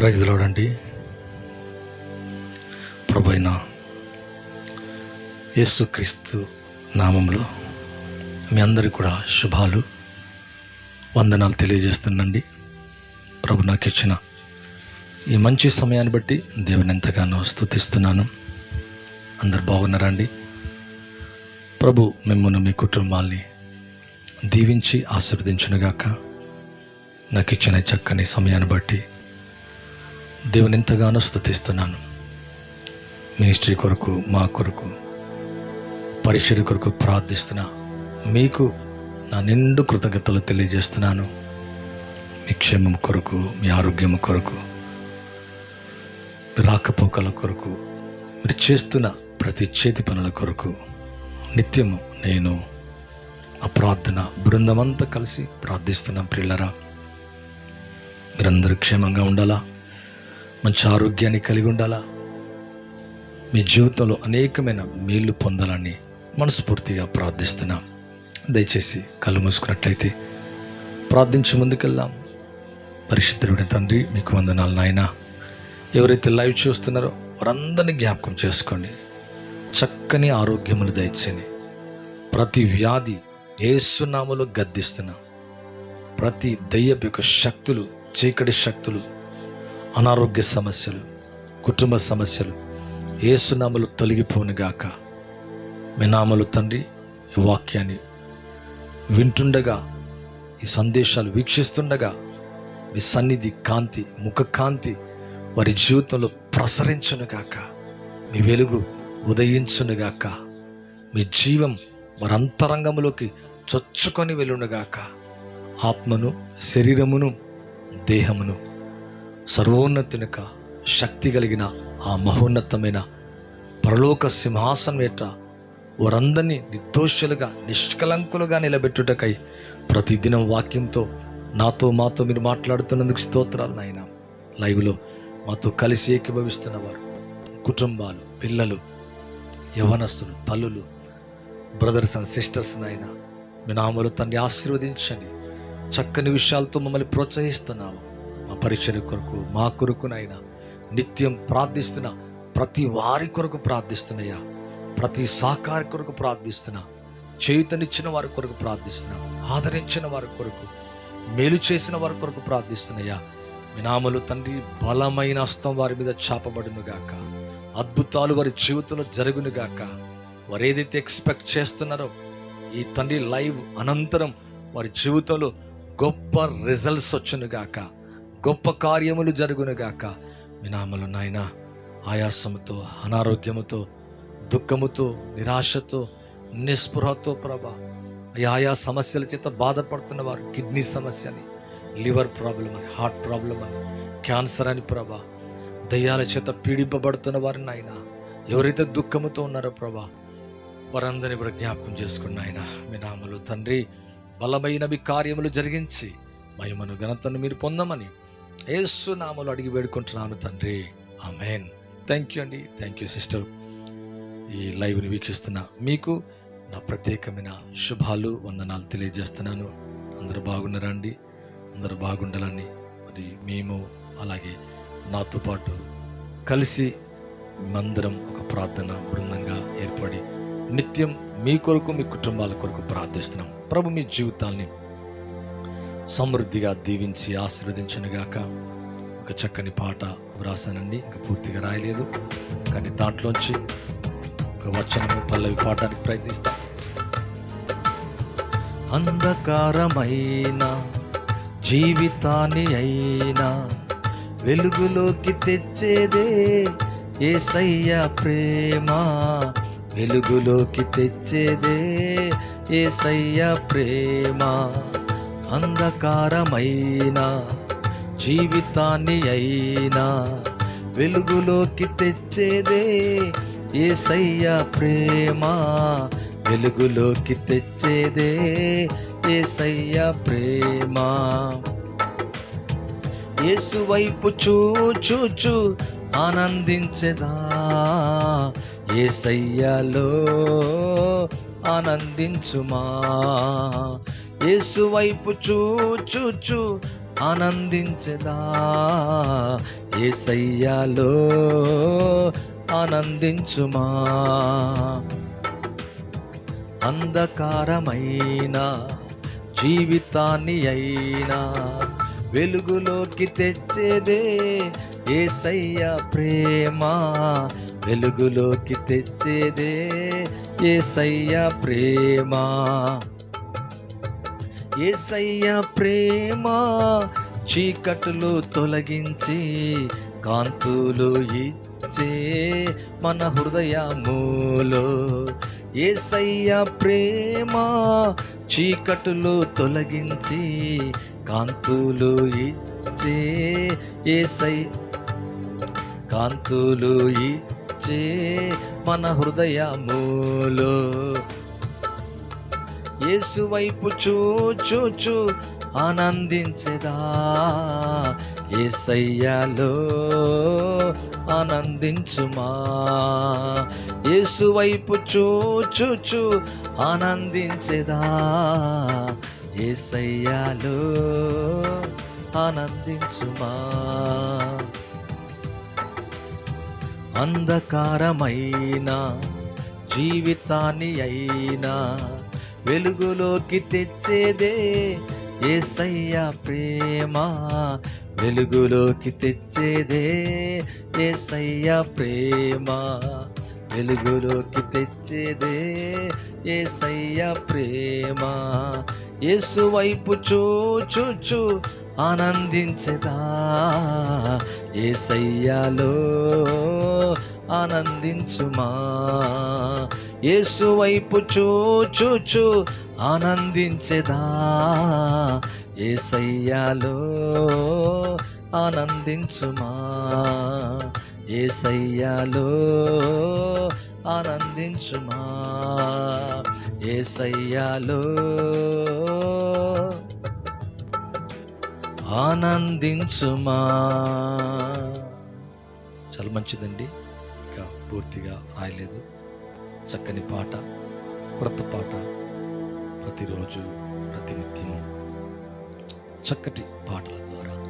Praise లోడండి ప్రభైన యేసుక్రీస్తు నామంలో మీ అందరికీ కూడా శుభాలు వందనాలు తెలియజేస్తున్నాండి ప్రభు నాకు ఇచ్చిన ఈ మంచి సమయాన్ని బట్టి దేవుని ఎంతగానో స్తుతిస్తున్నాను. అందరు బాగున్నారండి? ప్రభు మిమ్మల్ని మీ కుటుంబాల్ని దీవించి ఆశీర్వదించునుగాక. నాకు ఇచ్చిన చక్కని సమయాన్ని బట్టి దేవుని ఎంతగానో స్థుతిస్తున్నాను మినిస్ట్రీ కొరకు మా కొరకు పరిచయ కొరకు ప్రార్థిస్తున్నా. మీకు నా నిండు కృతజ్ఞతలు తెలియజేస్తున్నాను. మీ క్షేమం కొరకు మీ ఆరోగ్యం కొరకు రాకపోకల కొరకు మీరు చేస్తున్న ప్రతి చేతి పనుల కొరకు నిత్యము నేను ఆ ప్రార్థన బృందమంతా కలిసి ప్రార్థిస్తున్నాం పిల్లరా మీరందరూ క్షేమంగా ఉండాలా? మంచి ఆరోగ్యాన్ని కలిగి ఉండాలా? మీ జీవితంలో అనేకమైన మేలు పొందాలని మనస్ఫూర్తిగా ప్రార్థిస్తున్నాం. దయచేసి కళ్ళు మూసుకున్నట్లయితే ప్రార్థించి ముందుకెళ్దాం. పరిశుద్ధుడి తండ్రి మీకు వందనాలు నాయన. ఎవరైతే లైవ్ చూస్తున్నారో వారందరినీ జ్ఞాపకం చేసుకోండి. చక్కని ఆరోగ్యములు దయచేయండి. ప్రతి వ్యాధి ఏసునామలో గద్దిస్తున్నా. ప్రతి దయ్యపు యొక్క శక్తులు చీకటి శక్తులు అనారోగ్య సమస్యలు కుటుంబ సమస్యలు ఏసునామలు తొలగిపోనుగాక మీ నామలు తండ్రి ఈ వాక్యాన్ని వింటుండగా ఈ సందేశాలు వీక్షిస్తుండగా మీ సన్నిధి కాంతి ముఖ కాంతి వారి జీవితంలో ప్రసరించునుగాక మీ వెలుగు ఉదయించునుగాక మీ జీవం వారి అంతరంగములోకి చొచ్చుకొని వెళ్ళునుగాక ఆత్మను శరీరమును దేహమును సర్వోన్నతునిక శక్తి కలిగిన ఆ మహోన్నతమైన పరలోక సింహాసనం ఏట వారందరినీ నిర్దోషులుగా నిష్కలంకులుగా నిలబెట్టుటకై ప్రతిదినం వాక్యంతో నాతో మాతో మీరు మాట్లాడుతున్నందుకు స్తోత్రాలు నాయన. లైవ్లో మాతో కలిసి ఏకీభవిస్తున్న వారు కుటుంబాలు పిల్లలు యవనస్తులు తల్లులు బ్రదర్స్ అండ్ సిస్టర్స్ నాయన. మీ నామలు తండ్రి ఆశీర్వదించండి. చక్కని విషయాలతో మమ్మల్ని ప్రోత్సహిస్తున్నాము. మా పరిచయ కొరకు మా కొరకునైనా నిత్యం ప్రార్థిస్తున్న ప్రతి వారి కొరకు ప్రార్థిస్తున్నాయా ప్రతి సాకారి కొరకు ప్రార్థిస్తున్నా చేయుతనిచ్చిన వారి కొరకు ప్రార్థిస్తున్నా ఆదరించిన వారి కొరకు మేలు చేసిన వారి కొరకు ప్రార్థిస్తున్నాయా వినామలు తండ్రి బలమైన హస్తం వారి మీద చాపబడును గాక. అద్భుతాలు వారి జీవితంలో జరుగును గాక. వారు ఏదైతే ఎక్స్పెక్ట్ చేస్తున్నారో ఈ తండ్రి లైవ్ అనంతరం వారి జీవితంలో గొప్ప రిజల్ట్స్ వచ్చును గాక. గొప్ప కార్యములు జరుగునుగాక. మీ నామలు నాయన ఆయాసముతో అనారోగ్యముతో దుఃఖముతో నిరాశతో నిస్పృహతో ప్రభ ఆయా సమస్యల చేత బాధపడుతున్న వారు కిడ్నీ సమస్య అని లివర్ ప్రాబ్లం అని హార్ట్ ప్రాబ్లం అని క్యాన్సర్ అని ప్రభ దయ్యాల చేత పీడింపబడుతున్న వారిని నాయన ఎవరైతే దుఃఖముతో ఉన్నారో ప్రభా వారందరినీ కూడా జ్ఞాపకం చేసుకున్న ఆయన మీ నామలు తండ్రి బలమైనవి కార్యములు జరిగించి మహిమను ఘనతను మీరు పొందమని ఏసు నామలు అడిగి వేడుకుంటున్నాను తండ్రి. ఆమెన్. థ్యాంక్ యూ అండి. థ్యాంక్ యూ సిస్టర్ ఈ లైవ్ని వీక్షిస్తున్న మీకు నా ప్రత్యేకమైన శుభాలు వందనాలు తెలియజేస్తున్నాను. అందరూ బాగున్నారా అండి అందరూ బాగుండాలని మరి మేము అలాగే నాతో పాటు కలిసి మందరం ఒక ప్రార్థన బృందంగా ఏర్పడి నిత్యం మీ కొరకు మీ కుటుంబాల కొరకు ప్రార్థిస్తున్నాం. ప్రభు మీ జీవితాల్ని సమృద్ధిగా దీవించి ఆశీర్వదించనుగాక. ఒక చక్కని పాట వ్రాసానండి ఇంకా పూర్తిగా రాయలేదు. కానీ దాంట్లోంచి ఒక వచనము పల్లవి పాడడానికి ప్రయత్నిస్తాం. అంధకారమైన జీవితాన్ని అయినా వెలుగులోకి తెచ్చేదే ఏసయ్య ప్రేమ. వెలుగులోకి తెచ్చేదే ఏసయ్య ప్రేమ. అంధకారమైన జీవితాన్ని అయినా వెలుగులోకి తెచ్చేదే ఏసయ్య ప్రేమ. వెలుగులోకి తెచ్చేదే ఏసయ్య ప్రేమ. యేసు వైపు చూచూచు ఆనందించదా. ఏసయ్యలో ఆనందించుమా. యేసు వైపు చూచూచు ఆనందించదా? ఏసయ్యాలో ఆనందించుమా? అంధకారమైన జీవితాన్ని అయినా వెలుగులోకి తెచ్చేదే ఏసయ్య ప్రేమ. వెలుగులోకి తెచ్చేదే ఏసయ్య ప్రేమ. ఏసయ్య ప్రేమ చీకట్లు తొలగించి కాంతులు ఇచ్చే మన హృదయములో. ఏసయ్య ప్రేమ చీకటులు తొలగించి కాంతులు ఇచ్చే ఏసై కాంతులు ఇచ్చే మన హృదయములో. యేసు వైపు చూచూచు ఆనందించదా? ఏసయ్యాలో ఆనందించుమా? యేసు వైపు చూచూచు ఆనందించదా? ఏసయ్యాలో ఆనందించుమా? అంధకారమైన జీవితాన్ని అయినా వెలుగులోకి తెచ్చేదే ఏసయ్య ప్రేమ. వెలుగులోకి తెచ్చేదే ఏసయ్య ప్రేమ. వెలుగులోకి తెచ్చేదే ఏసయ్య ప్రేమ. యేసు వైపు చూచుచు ఆనందించదా. ఏసయ్యాలో ఆనందించుమా. యేసు వైపు చూచూచు ఆనందించేదా? ఏసయ్యాలో ఆనందించుమా? ఏసయ్యాలో ఆనందించుమా? ఏసయ్యాలో ఆనందించుమా? చాలా మంచిదండి. ఇంకా పూర్తిగా రాయలేదు. చక్కని పాట వ్రత పాట ప్రతిరోజు ప్రతినిత్యము. చక్కటి పాటల ద్వారా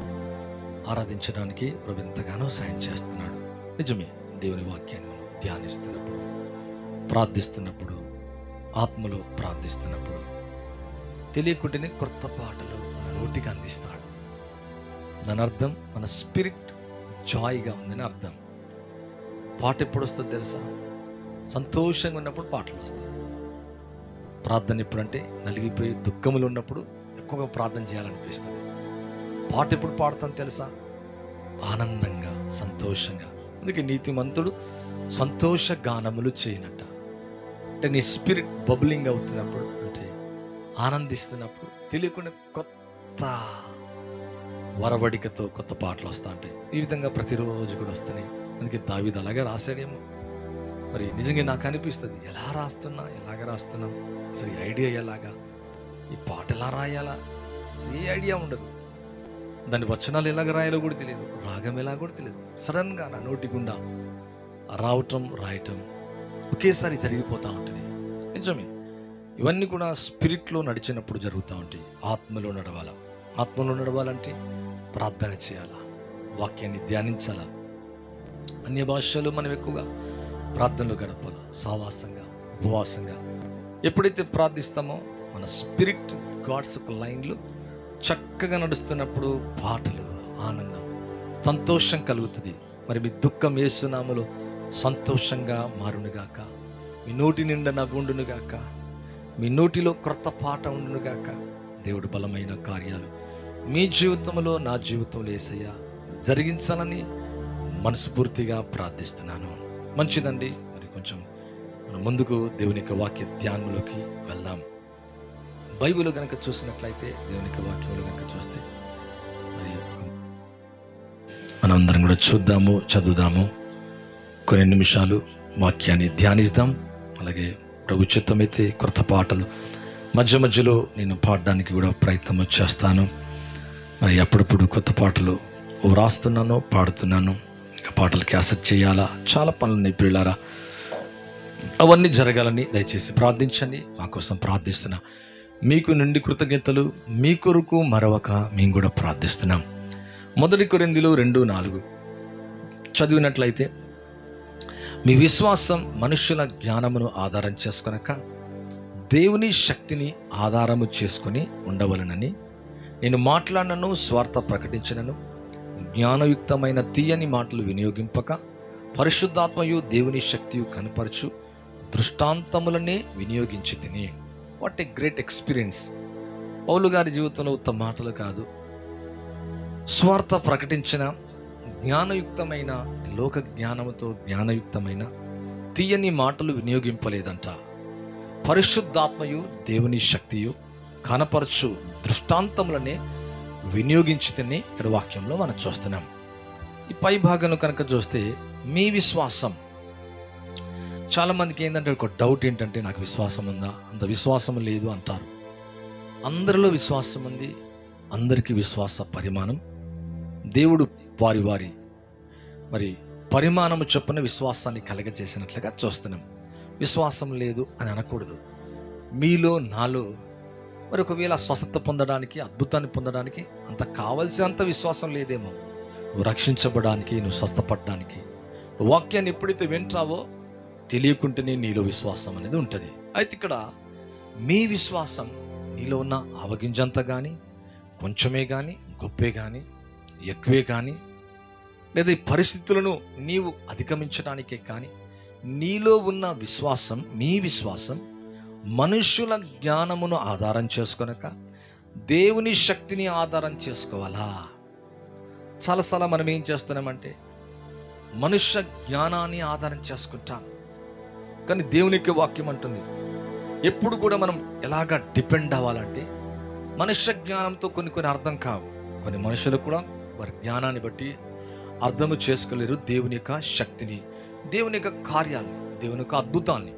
ఆరాధించడానికి ప్రభు ఎంతగానో సాయం చేస్తున్నాడు. నిజమే దేవుని వాక్యాన్ని మనం ధ్యానిస్తున్నప్పుడు ప్రార్థిస్తున్నప్పుడు ఆత్మలో ప్రార్థిస్తున్నప్పుడు తెలియకుండానే క్రొత్త పాటలు మన నోటికి అందిస్తాడు. దాని అర్థం మన స్పిరిట్ జాయ్గా ఉందని అర్థం. పాట ఎప్పుడు వస్తుంది తెలుసా? సంతోషంగా ఉన్నప్పుడు పాటలు వస్తాయి. ప్రార్థన ఎప్పుడంటే నలిగిపోయి దుఃఖములు ఉన్నప్పుడు ఎక్కువగా ప్రార్థన చేయాలనిపిస్తుంది. పాట ఎప్పుడు పాడతాను తెలుసా? ఆనందంగా సంతోషంగా. అందుకే నీతిమంతుడు సంతోష గానములు చేయనట. అంటే నీ స్పిరిట్ బబులింగ్ అవుతున్నప్పుడు అంటే ఆనందిస్తున్నప్పుడు తెలియకుండా కొత్త వరవడికతో కొత్త పాటలు వస్తా ఉంటాయి ఈ విధంగా ప్రతిరోజు కూడా వస్తున్నాయి. అందుకే దావిది అలాగే రాశాడేమో. మరి నిజంగా నాకు అనిపిస్తుంది ఎలా రాస్తున్నా ఎలాగ రాస్తున్నాం అసలు ఈ ఐడియా ఎలాగా? ఈ పాట ఎలా రాయాలా? అసలు ఏ ఐడియా ఉండదు. దాని వచనాలు ఎలాగ రాయాలో కూడా తెలియదు రాగం ఎలా కూడా తెలియదు. సడన్గా నా నోటి గుండా రావటం రాయటం ఒకేసారి జరిగిపోతూ ఉంటుంది. నిజమే. ఇవన్నీ కూడా స్పిరిట్లో నడిచినప్పుడు జరుగుతూ ఉంటాయి. ఆత్మలో నడవాలా? ఆత్మలో నడవాలంటే ప్రార్థన చేయాలా? వాక్యాన్ని ధ్యానించాలా? అన్య భాషలు మనం ఎక్కువగా ప్రార్థనలు గడపాలా సావాసంగా ఉపవాసంగా ఎప్పుడైతే ప్రార్థిస్తామో మన స్పిరిట్ గాడ్స్ ఒక లైన్లు చక్కగా నడుస్తున్నప్పుడు పాటలు ఆనందం సంతోషం కలుగుతుంది. మరి మీ దుఃఖం ఏసునామలో సంతోషంగా మారునుగాక మీ నోటి నిండా నవ్వుండునుగాక మీ నోటిలో క్రొత్త పాట ఉండునుగాక దేవుడు బలమైన కార్యాలు మీ జీవితంలో నా జీవితంలో ఏసయ్యా జరిగించాలని మనస్ఫూర్తిగా ప్రార్థిస్తున్నాను. మంచిదండి. మరి కొంచెం మనం ముందుకు దేవుని యొక్క వాక్య ధ్యానంలోకి వెళ్దాం. బైబిల్ కనుక చూసినట్లయితే దేవుని యొక్క వాక్యంలో కనుక చూస్తే మరి మనందరం కూడా చూద్దాము చదువుదాము. కొన్ని నిమిషాలు వాక్యాన్ని ధ్యానిద్దాం. అలాగే ప్రభు చిత్తమైతే క్రొత్త పాటలు మధ్య మధ్యలో నేను పాడడానికి కూడా ప్రయత్నం చేస్తాను. మరి అప్పుడప్పుడు కొత్త పాటలు వ్రాస్తున్నాను పాడుతున్నాను. ఇంకా పాటలు క్యాసెట్ చేయాలా? చాలా పనులు ఉన్నాయి పిల్లారా అవన్నీ జరగాలని దయచేసి ప్రార్థించండి. మా కోసం ప్రార్థిస్తున్నా మీకు నుండి కృతజ్ఞతలు మీ కొరకు మరొక మేము కూడా ప్రార్థిస్తున్నాం. మొదటి కొరిందిలో రెండు నాలుగు. చదివినట్లయితే మీ విశ్వాసం మనుషుల జ్ఞానమును ఆధారం చేసుకొనక దేవుని శక్తిని ఆధారము చేసుకొని ఉండవలనని నేను మాట్లాడినను స్వార్థ ప్రకటించినను జ్ఞానయుక్తమైన తీయని మాటలు వినియోగింపక పరిశుద్ధాత్మయు దేవుని శక్తియు కనపరచు దృష్టాంతములనే వినియోగించి తిని. What a great experience Paul గారి జీవితంలో ఉత్త మాటలు కాదు. స్వార్థ ప్రకటించిన జ్ఞానయుక్తమైన లోక జ్ఞానముతో జ్ఞానయుక్తమైన తీయని మాటలు వినియోగింపలేదంట. పరిశుద్ధాత్మయు దేవుని శక్తియు కనపరచు దృష్టాంతములనే వినియోగించితేనే ఇక్కడ వాక్యంలో మనం చూస్తున్నాం. ఈ పై భాగం కనుక చూస్తే మీ విశ్వాసం. చాలామందికి ఏంటంటే ఒక డౌట్ ఏంటంటే నాకు విశ్వాసం ఉందా? అంత విశ్వాసం లేదు అంటారు. అందరిలో విశ్వాసం ఉంది. అందరికీ విశ్వాస పరిమాణం. దేవుడు వారి వారి మరి పరిమాణము చొప్పున విశ్వాసాన్ని కలగజేసినట్లుగా చూస్తున్నాం. విశ్వాసం లేదు అని అనకూడదు. మీలో నాలో మరి ఒకవేళ స్వస్థత పొందడానికి అద్భుతాన్ని పొందడానికి అంత కావలసినంత విశ్వాసం లేదేమో. నువ్వు రక్షించబడానికి నువ్వు స్వస్థపడడానికి. వాక్యాన్ని ఎప్పుడైతే వింటావో తెలియకుంటేనే నీలో విశ్వాసం అనేది ఉంటుంది. అయితే ఇక్కడ మీ విశ్వాసం నీలో ఉన్న ఆవగింజంత కానీ కొంచెమే కానీ గొప్పే కానీ ఎక్కువే కానీ లేదా ఈ పరిస్థితులను నీవు అధిగమించడానికే కానీ నీలో ఉన్న విశ్వాసం మీ విశ్వాసం మనుష్యుల జ్ఞానమును ఆధారం చేసుకొనక దేవుని శక్తిని ఆధారం చేసుకోవాలా? చాలాసార్లు మనం ఏం చేస్తున్నామంటే మనుష్య జ్ఞానాన్ని ఆధారం చేసుకుంటాం. కానీ దేవునికి వాక్యం అంటుంది ఎప్పుడు కూడా మనం ఎలాగా డిపెండ్ అవ్వాలంటే మనుష్య జ్ఞానంతో కొన్ని కొన్ని అర్థం కావు. కొన్ని మనుషులు కూడా వారి జ్ఞానాన్ని బట్టి అర్థము చేసుకోలేరు దేవుని యొక్క శక్తిని దేవుని యొక్క కార్యాలని దేవుని యొక్క అద్భుతాల్ని.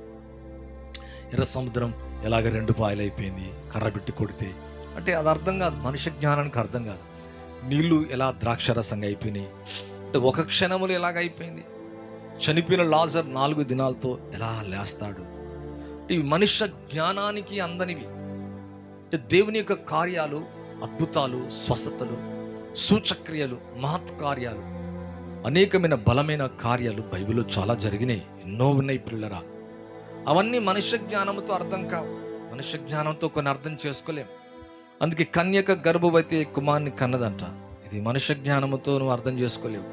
ఎర్ర సముద్రం ఎలాగ రెండు పాయలైపోయింది? కర్రబెట్టి కర్ర పెట్టి కొడితే? అంటే అది అర్థం కాదు. మనుష్య జ్ఞానానికి అర్థం కాదు. నీళ్ళు ఎలా ద్రాక్షరసంగా అయిపోయినాయి? అంటే ఒక క్షణములు ఎలాగ అయిపోయింది? చనిపోయిన లాజర్ నాలుగు దినాలతో ఎలా లేస్తాడు? ఇవి మనుష్య జ్ఞానానికి అందనివి. అంటే దేవుని యొక్క కార్యాలు అద్భుతాలు స్వస్థతలు సూచక్రియలు మహత్ కార్యాలు అనేకమైన బలమైన కార్యాలు బైబిల్లో చాలా జరిగినాయి. ఎన్నో ఉన్నాయి పిల్లరా. అవన్నీ మనుష్య జ్ఞానంతో అర్థం కావు. మనుష్య జ్ఞానంతో కొన్ని అర్థం చేసుకోలేం. అందుకే కన్యక గర్భవతి కుమార్ని కన్నదంట. ఇది మనుష్య జ్ఞానముతో నువ్వు అర్థం చేసుకోలేవు.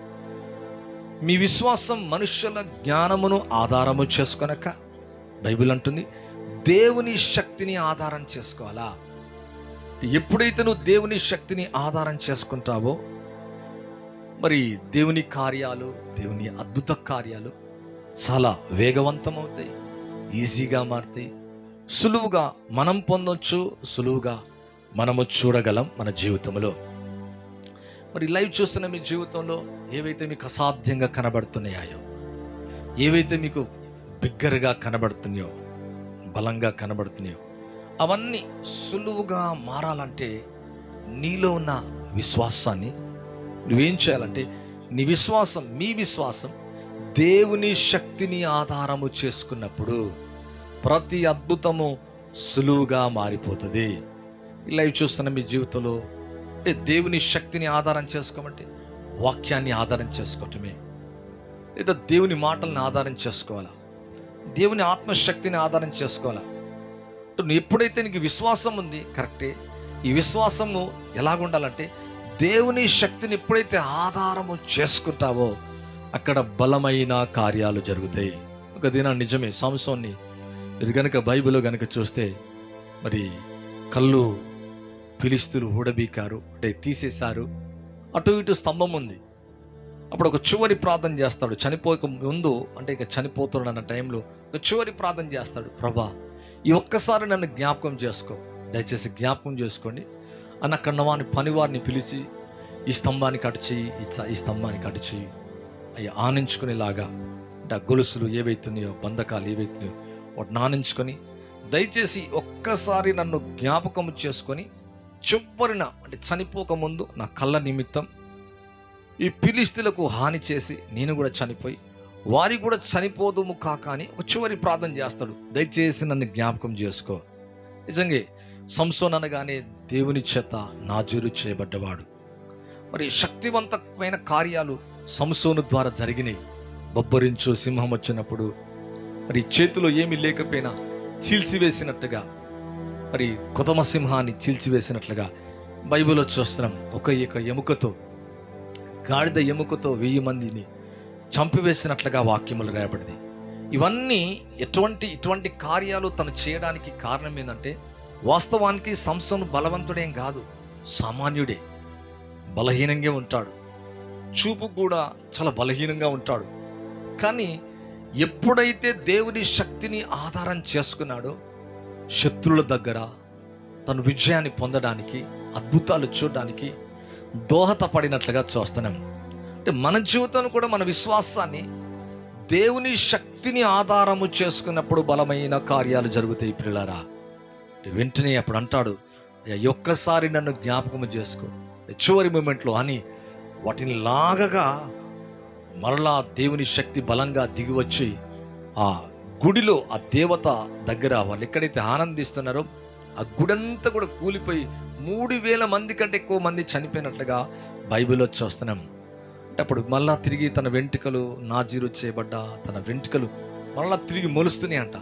మీ విశ్వాసం మనుష్యుల జ్ఞానమును ఆధారము చేసుకొనక బైబిల్ అంటుంది దేవుని శక్తిని ఆధారం చేసుకోవాలా? ఎప్పుడైతే నువ్వు దేవుని శక్తిని ఆధారం చేసుకుంటావో? మరి దేవుని కార్యాలు దేవుని అద్భుత కార్యాలు చాలా వేగవంతమవుతాయి. ఈజీగా మారుతాయి సులువుగా మనం పొందొచ్చు సులువుగా మనము చూడగలం మన జీవితంలో. మరి లైవ్ చూస్తున్న మీ జీవితంలో ఏవైతే మీకు అసాధ్యంగా కనబడుతున్నాయో ఏవైతే మీకు బిగ్గరగా కనబడుతున్నాయో బలంగా కనబడుతున్నాయో అవన్నీ సులువుగా మారాలంటే నీలో ఉన్న విశ్వాసాన్ని నువ్వేం చేయాలంటే నీ విశ్వాసం మీ విశ్వాసం దేవుని శక్తిని ఆధారము చేసుకున్నప్పుడు ప్రతి అద్భుతము సులువుగా మారిపోతుంది. లైవ్ చూస్తున్న మీ జీవితంలో అంటే దేవుని శక్తిని ఆధారం చేసుకోమంటే వాక్యాన్ని ఆధారం చేసుకోవటమే. లేదా దేవుని మాటలను ఆధారం చేసుకోవాలా? దేవుని ఆత్మశక్తిని ఆధారం చేసుకోవాలా? నువ్వు ఎప్పుడైతే నీకు విశ్వాసం ఉంది కరెక్టే. ఈ విశ్వాసము ఎలాగుండాలంటే దేవుని శక్తిని ఎప్పుడైతే ఆధారము చేసుకుంటావో అక్కడ బలమైన కార్యాలు జరుగుతాయి. ఒక దిన నిజమే సాంసోన్ని మీరు గనక బైబిల్ గనక చూస్తే మరి కళ్ళు పిలిస్తులు ఊడబీకారు అంటే తీసేశారు. అటు ఇటు స్తంభం ఉంది. అప్పుడు ఒక చివరి ప్రార్థన చేస్తాడు. చనిపోక ముందు అంటే ఇక చనిపోతున్నాడు అన్న టైంలో ఒక చివరి ప్రార్థన చేస్తాడు. ప్రభా ఈ ఒక్కసారి నన్ను జ్ఞాపకం చేసుకో. దయచేసి జ్ఞాపకం చేసుకోండి. అన్న కన్నవాని పనివారిని పిలిచి ఈ స్తంభానికి అటు చెయ్యి ఈ ఈ స్తంభానికి అటు చెయ్యి. అవి ఆనించుకునేలాగా అంటే ఆ గొలుసులు ఏవైతున్నాయో బంధకాలు ఏవైతున్నాయో వాటిని ఆనించుకొని దయచేసి ఒక్కసారి నన్ను జ్ఞాపకం చేసుకొని చివరిన అంటే చనిపోక ముందు నా కళ్ళ నిమిత్తం ఈ పిలిస్తులకు హాని చేసి నేను కూడా చనిపోయి వారి కూడా చనిపోదుము కాక అని ఒక చివరి ప్రార్థన చేస్తాడు. దయచేసి నన్ను జ్ఞాపకం చేసుకో. నిజంగా సంసోన్ అనగానే దేవుని చేత నాజూరు చేయబడ్డవాడు. మరి శక్తివంతమైన కార్యాలు సంసోను ద్వారా జరిగినాయి. బొబ్బరించు సింహం వచ్చినప్పుడు మరి చేతిలో ఏమీ లేకపోయినా చీల్చివేసినట్టుగా మరి కొతమ సింహాన్ని చీల్చివేసినట్లుగా బైబిల్లో చూస్తున్నాం. ఒక ఇక ఎముకతో గాడిద ఎముకతో వెయ్యి మందిని చంపివేసినట్లుగా వాక్యములు రాయబడింది ఇవన్నీ ఎటువంటి ఇటువంటి కార్యాలు తను చేయడానికి కారణం ఏంటంటే వాస్తవానికి సంస్థను బలవంతుడేం కాదు సామాన్యుడే బలహీనంగా ఉంటాడు. చూపు కూడా చాలా బలహీనంగా ఉంటాడు. కానీ ఎప్పుడైతే దేవుని శక్తిని ఆధారం చేసుకున్నాడో శత్రువుల దగ్గర తను విజయాన్ని పొందడానికి అద్భుతాలు చూడడానికి దోహదపడినట్లుగా చూస్తున్నాం. అంటే మన జీవితంలో కూడా మన విశ్వాసాన్ని దేవుని శక్తిని ఆధారము చేసుకున్నప్పుడు బలమైన కార్యాలు జరుగుతాయి పిల్లరా వెంటనే అప్పుడు అంటాడు ఒక్కసారి నన్ను జ్ఞాపకం చేసుకో. చివరి మూమెంట్లో అని వాటిని లాగగా మరలా దేవుని శక్తి బలంగా దిగి వచ్చి ఆ గుడిలో ఆ దేవత దగ్గర వాళ్ళు ఎక్కడైతే ఆనందిస్తున్నారో ఆ గుడంతా కూడా కూలిపోయి మూడు వేల మంది కంటే ఎక్కువ మంది చనిపోయినట్లుగా బైబిల్లో చూస్తున్నాం. అంటే అప్పుడు మళ్ళా తిరిగి తన వెంట్రుకలు నాజీరు చేయబడ్డ తన వెంట్రుకలు మళ్ళా తిరిగి మొలుస్తున్నాయి అంట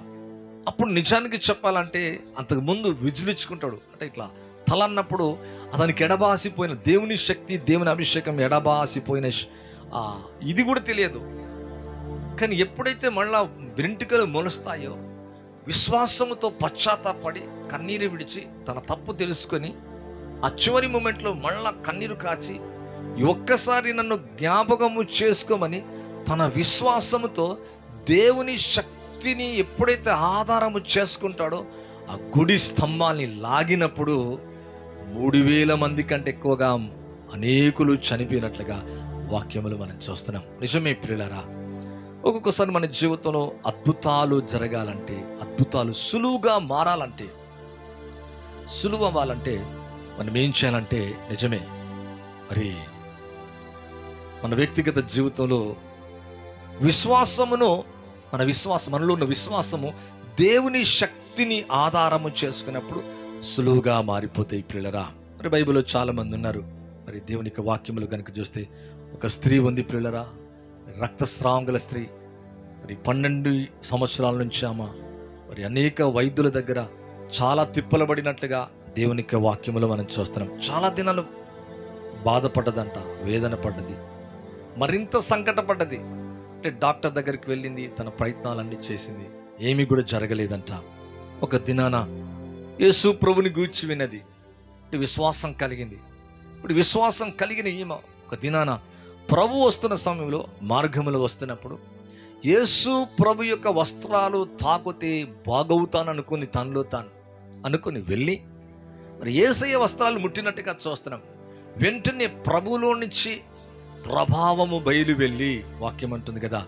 అప్పుడు నిజానికి చెప్పాలంటే అంతకు ముందు విజిలించుకుంటాడు. అంటే ఇట్లా తల అన్నప్పుడు అతనికి ఎడబాసిపోయిన దేవుని శక్తి దేవుని అభిషేకం ఎడబాసిపోయిన ఇది కూడా తెలియదు. కానీ ఎప్పుడైతే మళ్ళా వెంట్రుకలు మొలుస్తాయో విశ్వాసముతో పశ్చాత్తాపడి కన్నీరు విడిచి తన తప్పు తెలుసుకొని ఆ చివరి మూమెంట్లో మళ్ళా కన్నీరు కాచి ఒక్కసారి నన్ను జ్ఞాపకము చేసుకోమని తన విశ్వాసముతో దేవుని శక్తిని ఎప్పుడైతే ఆధారము చేసుకుంటాడో ఆ గుడి స్తంభాన్ని లాగినప్పుడు మూడు వేల మంది కంటే ఎక్కువగా అనేకులు చనిపోయినట్లుగా వాక్యములు మనం చూస్తున్నాం. నిజమే ప్రియులరా ఒక్కొక్కసారి మన జీవితంలో అద్భుతాలు జరగాలంటే అద్భుతాలు సులువుగా మారాలంటే సులువు అవ్వాలంటే మనం ఏం చేయాలంటే నిజమే మరి మన వ్యక్తిగత జీవితంలో విశ్వాసమును మన విశ్వాసం మనలో ఉన్న విశ్వాసము దేవుని శక్తిని ఆధారము చేసుకున్నప్పుడు సులువుగా మారిపోతాయి పిల్లరా మరి బైబిల్లో చాలా మంది ఉన్నారు. మరి దేవుని యొక్క వాక్యములు కనుక చూస్తే ఒక స్త్రీ ఉంది పిల్లరా రక్తస్రావం గల స్త్రీ. మరి పన్నెండు సంవత్సరాల నుంచి ఆమె మరి అనేక వైద్యుల దగ్గర చాలా తిప్పలబడినట్టుగా దేవుని యొక్క వాక్యములు మనం చూస్తున్నాం. చాలా దినాలు బాధపడ్డదంట వేదన పడ్డది. మరింత సంకటపడ్డది. అంటే డాక్టర్ దగ్గరికి వెళ్ళింది తన ప్రయత్నాలన్నీ చేసింది. ఏమీ కూడా జరగలేదంట. ఒక దినాన యేసు ప్రభుని గూర్చి విన్నది. విశ్వాసం కలిగింది. ఇప్పుడు విశ్వాసం కలిగిన ఈమె ఒక దినాన ప్రభు వస్తున్న సమయంలో మార్గములు వస్తున్నప్పుడు యేసు ప్రభు యొక్క వస్త్రాలు తాకుతే బాగవుతాను అనుకుంది తనలో తాను. అనుకుని వెళ్ళి మరి ఏసయ్య వస్త్రాలు ముట్టినట్టుగా చూస్తున్నాం. వెంటనే ప్రభువులో నుంచి ప్రభావము బయలు వెళ్ళి వాక్యం అంటుంది కదా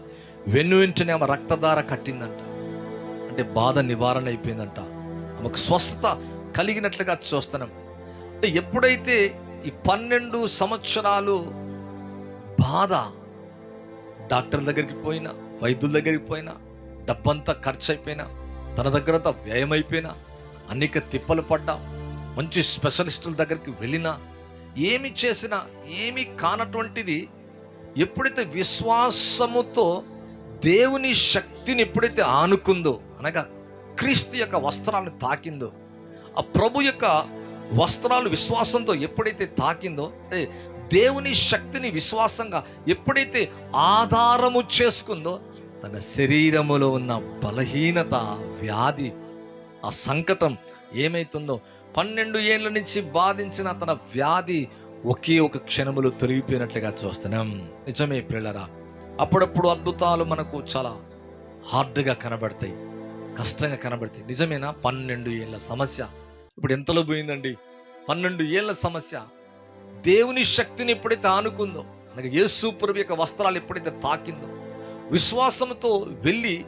వెన్ను వెంటనే ఆమె రక్తధార కట్టిందంట. అంటే బాధ నివారణ అయిపోయిందంట. ఆమెకు స్వస్థత కలిగినట్లుగా చూస్తున్నాం. అంటే ఎప్పుడైతే ఈ పన్నెండు సంవత్సరాలు బాధ డాక్టర్ దగ్గరికి పోయినా వైద్యుల దగ్గరికి పోయినా డబ్బంతా ఖర్చు అయిపోయినా తన దగ్గరంతా వ్యయం అయిపోయినా అనేక తిప్పలు పడ్డా మంచి స్పెషలిస్టుల దగ్గరికి వెళ్ళినా ఏమి చేసినా ఏమి కానటువంటిది ఎప్పుడైతే విశ్వాసముతో దేవుని శక్తిని ఎప్పుడైతే ఆనుకుందో అనగా క్రీస్తు యొక్క వస్త్రాలను తాకిందో ఆ ప్రభు యొక్క వస్త్రాలు విశ్వాసంతో ఎప్పుడైతే తాకిందో అంటే దేవుని శక్తిని విశ్వాసంగా ఎప్పుడైతే ఆధారము చేసుకుందో తన శరీరములో ఉన్న బలహీనత వ్యాధి ఆ సంకటం ఏమైతుందో పన్నెండు ఏళ్ళ నుంచి బాధించిన తన వ్యాధి ఒకే ఒక క్షణములో తొలగిపోయినట్లుగా చూస్తున్నాం. నిజమే పిల్లరా అప్పుడప్పుడు అద్భుతాలు మనకు చాలా హార్డ్గా కనబడతాయి. కష్టంగా కనబడతాయి నిజమేనా? పన్నెండు ఏళ్ళ సమస్య. ఇప్పుడు ఎంతలో పోయిందండి? పన్నెండు ఏళ్ళ సమస్య. దేవుని శక్తిని ఎప్పుడైతే ఆనుకుందో అనగా యేసు ప్రభు యొక్క వస్త్రాలు ఎప్పుడైతే తాకిందో విశ్వాసంతో వెళ్ళి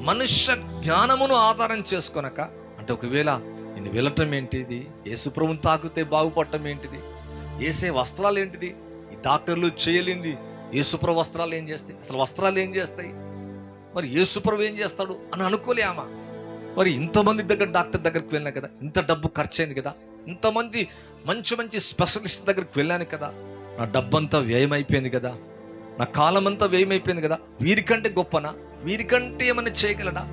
మనుష్య జ్ఞానమును ఆధారం చేసుకొనక అంటే ఒకవేళ నేను వెళ్ళటం ఏంటిది? యేసుప్రభుని తాకితే బాగుపడటం ఏంటిది? వేసే వస్త్రాలు ఏంటిది? ఈ డాక్టర్లు చేయలేంది యేసుప్రభు వస్త్రాలు ఏం చేస్తాయి? అసలు వస్త్రాలు ఏం చేస్తాయి? మరి యేసుప్రభు ఏం చేస్తాడు అని అనుకోలే ఆమె. మరి ఇంతమంది దగ్గర డాక్టర్ దగ్గరికి వెళ్ళినా కదా ఇంత డబ్బు ఖర్చు అయింది కదా ఇంతమంది మంచి మంచి స్పెషలిస్ట్ దగ్గరికి వెళ్ళాను కదా నా డబ్బంతా వ్యయమైపోయింది కదా నా కాలం అంతా వ్యయమైపోయింది కదా వీరికంటే గొప్పనా? వీరికంటే ఏమైనా చేయగలడా?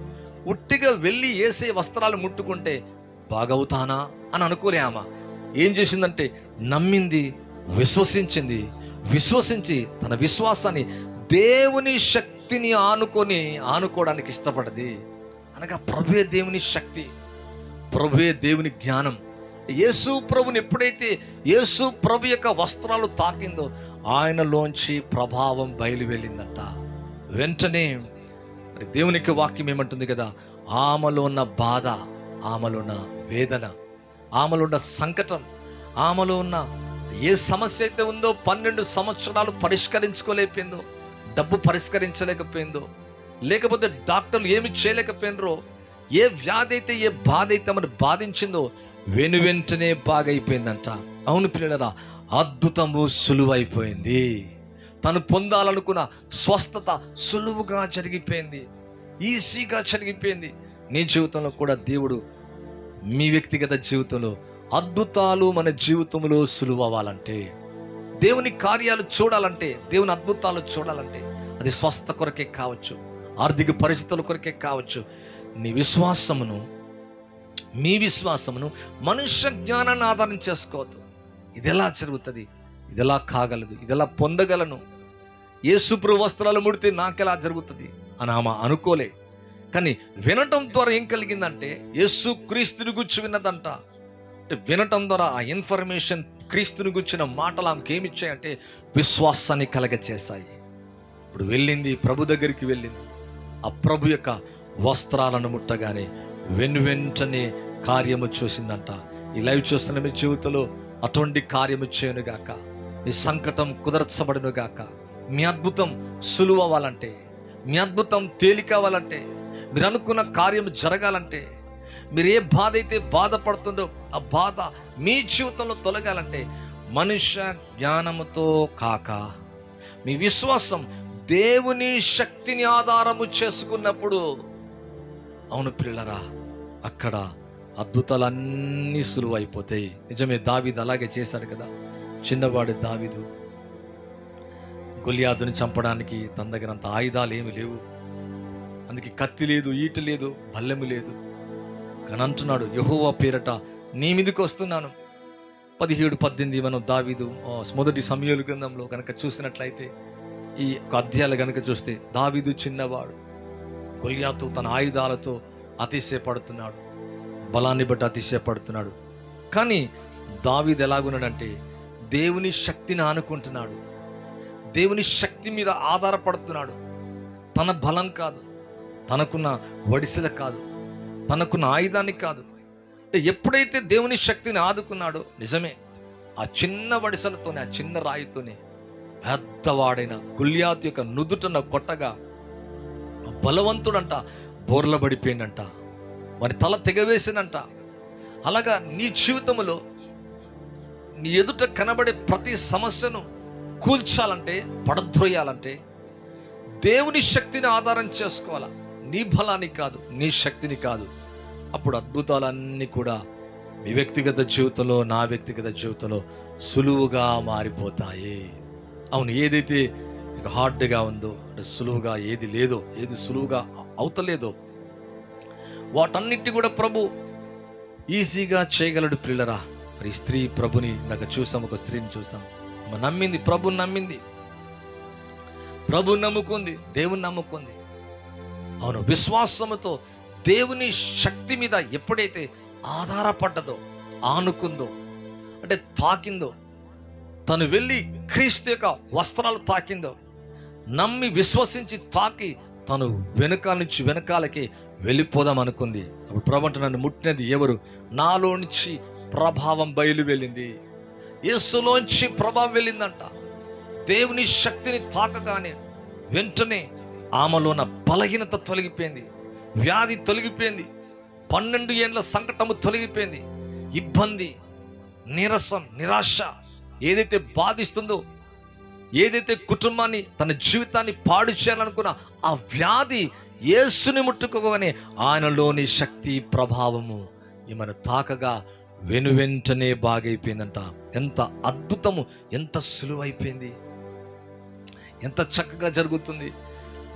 ఉట్టిగా వెళ్ళి వేసే వస్త్రాలు ముట్టుకుంటే బాగవుతానా అని అనుకోలే ఆమె. ఏం చేసిందంటే నమ్మింది విశ్వసించింది విశ్వసించి తన విశ్వాసాన్ని దేవుని శక్తి శక్తిని ఆనుకొని ఆనుకోవడానికి ఇష్టపడది. అనగా ప్రభువే దేవుని శక్తి ప్రభువే దేవుని జ్ఞానం. యేసు ప్రభుని ఎప్పుడైతే యేసు ప్రభు యొక్క వస్త్రాలు తాకిందో ఆయనలోంచి ప్రభావం బయలు వెళ్ళిందంట వెంటనే మరి దేవునికి వాక్యం ఏమంటుంది కదా? ఆమెలో ఉన్న బాధ ఆమెలో ఉన్న వేదన ఆమెలో ఉన్న సంకటం ఆమెలో ఉన్న ఏ సమస్య అయితే ఉందో పన్నెండు సంవత్సరాలు పరిష్కరించుకోలేకపోయిందో డబ్బు పరిష్కరించలేకపోయిందో లేకపోతే డాక్టర్లు ఏమి చేయలేకపోయినరో ఏ వ్యాధి అయితే ఏ బాధ అయితే మనం బాధించిందో వెను వెంటనే బాగైపోయిందంట. అవును పిల్లలరా అద్భుతము సులువైపోయింది. తను పొందాలనుకున్న స్వస్థత సులువుగా జరిగిపోయింది. ఈజీగా జరిగిపోయింది. నీ జీవితంలో కూడా దేవుడు మీ వ్యక్తిగత జీవితంలో అద్భుతాలు మన జీవితంలో సులువవ్వాలంటే దేవుని కార్యాలు చూడాలంటే దేవుని అద్భుతాలు చూడాలంటే అది స్వస్థ కొరకే కావచ్చు ఆర్థిక పరిస్థితుల కొరకే కావచ్చు. నీ విశ్వాసమును మీ విశ్వాసమును మనుష్య జ్ఞానాన్ని ఆధారం చేసుకోవద్దు. ఇది ఎలా జరుగుతుంది? ఇది ఎలా కాగలదు? ఇది ఎలా పొందగలను యేసుప్రభు వస్త్రాలు ముడితే నాకెలా జరుగుతుంది? అని ఆమె అనుకోలే. కానీ వినటం ద్వారా ఏం కలిగిందంటే యేసు క్రీస్తుని గుర్చి విన్నదంట. కాబట్టి వినటం ద్వారా ఆ ఇన్ఫర్మేషన్ క్రీస్తుని గుర్చిన మాటలు ఆమెకి ఏమి విశ్వాసాన్ని కలగచేశాయి. ఇప్పుడు వెళ్ళింది ప్రభు దగ్గరికి వెళ్ళింది. ఆ ప్రభు యొక్క వస్త్రాలను ముట్టగానే వెను వెంటనే కార్యము చూసిందంట. ఈ లైవ్ చూస్తున్న మీ జీవితంలో అటువంటి కార్యము చేయనుగాక మీ సంకటం కుదర్చబడునుగాక మీ అద్భుతం సులువు అవ్వాలంటే మీ అద్భుతం తేలిక అవ్వాలంటే మీరు అనుకున్న కార్యం జరగాలంటే మీరు ఏ బాధ అయితే బాధపడుతుందో ఆ బాధ మీ జీవితంలో తొలగాలంటే మనుష్య జ్ఞానముతో కాక మీ విశ్వాసం దేవుని శక్తిని ఆధారము చేసుకున్నప్పుడు అవును పిల్లరా అక్కడ అద్భుతాలన్నీ సులువు అయిపోతాయి నిజమే దావీదు అలాగే చేశాడు కదా చిన్నవాడు దావీదు. గొలియాదుని చంపడానికి తన దగ్గరంత ఆయుధాలు ఏమి లేవు. అందుకే కత్తి లేదు ఈట లేదు బల్లెము లేదు. కనంటున్నాడు అంటున్నాడు యహోవా పేరట నీ మీదకి వస్తున్నాను. పదిహేడు పద్దెనిమిది మనం దావీదు మొదటి సమయాలు గ్రంథంలో కనుక చూసినట్లయితే ఈ ఒక అధ్యాయాలు కనుక చూస్తే దావీదు చిన్నవాడు గొలియాతు తన ఆయుధాలతో అతిశయపడుతున్నాడు బలాన్ని బట్టి అతిశయపడుతున్నాడు. కానీ దావీదు ఎలాగున్నాడంటే దేవుని శక్తిని ఆనుకుంటున్నాడు దేవుని శక్తి మీద ఆధారపడుతున్నాడు. తన బలం కాదు తనకున్న వడిసెల కాదు తనకున్న ఆయుధానికి కాదు. అంటే ఎప్పుడైతే దేవుని శక్తిని ఆదుకున్నాడో నిజమే ఆ చిన్న వడిసలతోనే ఆ చిన్న రాయితోనే పెద్దవాడైన గుల్యాత్ యొక్క నుదుటన కొట్టగా బలవంతుడంట బోర్ల పడిపోయిందంట తల తెగవేసిందంట అలాగా నీ జీవితంలో నీ ఎదుట కనబడే ప్రతి సమస్యను కూల్చాలంటే పడద్రోయాలంటే దేవుని శక్తిని ఆధారం చేసుకోవాలా? నీ బలాన్ని కాదు నీ శక్తిని కాదు. అప్పుడు అద్భుతాలన్నీ కూడా మీ వ్యక్తిగత జీవితంలో నా వ్యక్తిగత జీవితంలో సులువుగా మారిపోతాయి. అవును ఏదైతే మీకు హార్డ్గా ఉందో అంటే సులువుగా ఏది లేదో ఏది సులువుగా అవుతలేదో వాటన్నిటి కూడా ప్రభు ఈజీగా చేయగలడు పిల్లరా మరి స్త్రీ ప్రభుని ఇందాక చూసాం ఒక స్త్రీని చూసాం. ఆమె నమ్మింది ప్రభుని నమ్మింది. ప్రభు నమ్ముకుంది దేవుని నమ్ముకుంది. అవును విశ్వాసముతో దేవుని శక్తి మీద ఎప్పుడైతే ఆధారపడ్డదో ఆనుకుందో అంటే తాకిందో తను వెళ్ళి క్రీస్తు యొక్క వస్త్రాలు తాకిందో నమ్మి విశ్వసించి తాకి తను వెనకాల నుంచి వెనకాలకి వెళ్ళిపోదాం అనుకుంది. అప్పుడు ప్రభు నన్ను ముట్టినది ఎవరు? నాలో నుంచి ప్రభావం బయలు వెళ్ళింది. యేసులోంచి ప్రభావం వెళ్ళిందంట. దేవుని శక్తిని తాకగానే వెంటనే ఆమెలో ఉన్న బలహీనత తొలగిపోయింది. వ్యాధి తొలగిపోయింది. పన్నెండు ఏండ్ల సంకటము తొలగిపోయింది. ఇబ్బంది నీరసం నిరాశ ఏదైతే బాధిస్తుందో ఏదైతే కుటుంబాన్ని తన జీవితాన్ని పాడు చేయాలనుకున్న ఆ వ్యాధి యేసుని ముట్టుకోగానే ఆయనలోని శక్తి ప్రభావము ఈమెను తాకగా వెను వెంటనే బాగైపోయిందంట. ఎంత అద్భుతము ఎంత సులువైపోయింది. ఎంత చక్కగా జరుగుతుంది.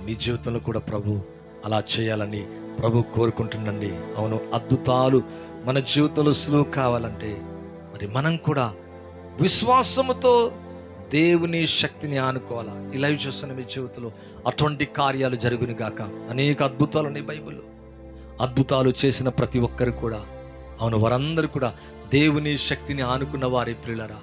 మీ జీవితంలో కూడా ప్రభు అలా చేయాలని ప్రభు కోరుకుంటుండండి అవును అద్భుతాలు మన జీవితంలో సులువు కావాలంటే మరి మనం కూడా విశ్వాసముతో దేవుని శక్తిని ఆనుకోవాలా? ఇలా చూస్తున్న మీ జీవితంలో అటువంటి కార్యాలు జరుగును గాక. అనేక అద్భుతాలు ఉన్నాయి బైబిల్లో. అద్భుతాలు చేసిన ప్రతి ఒక్కరు కూడా అవును వారందరూ కూడా దేవుని శక్తిని ఆనుకున్న వారి ప్రియులరా.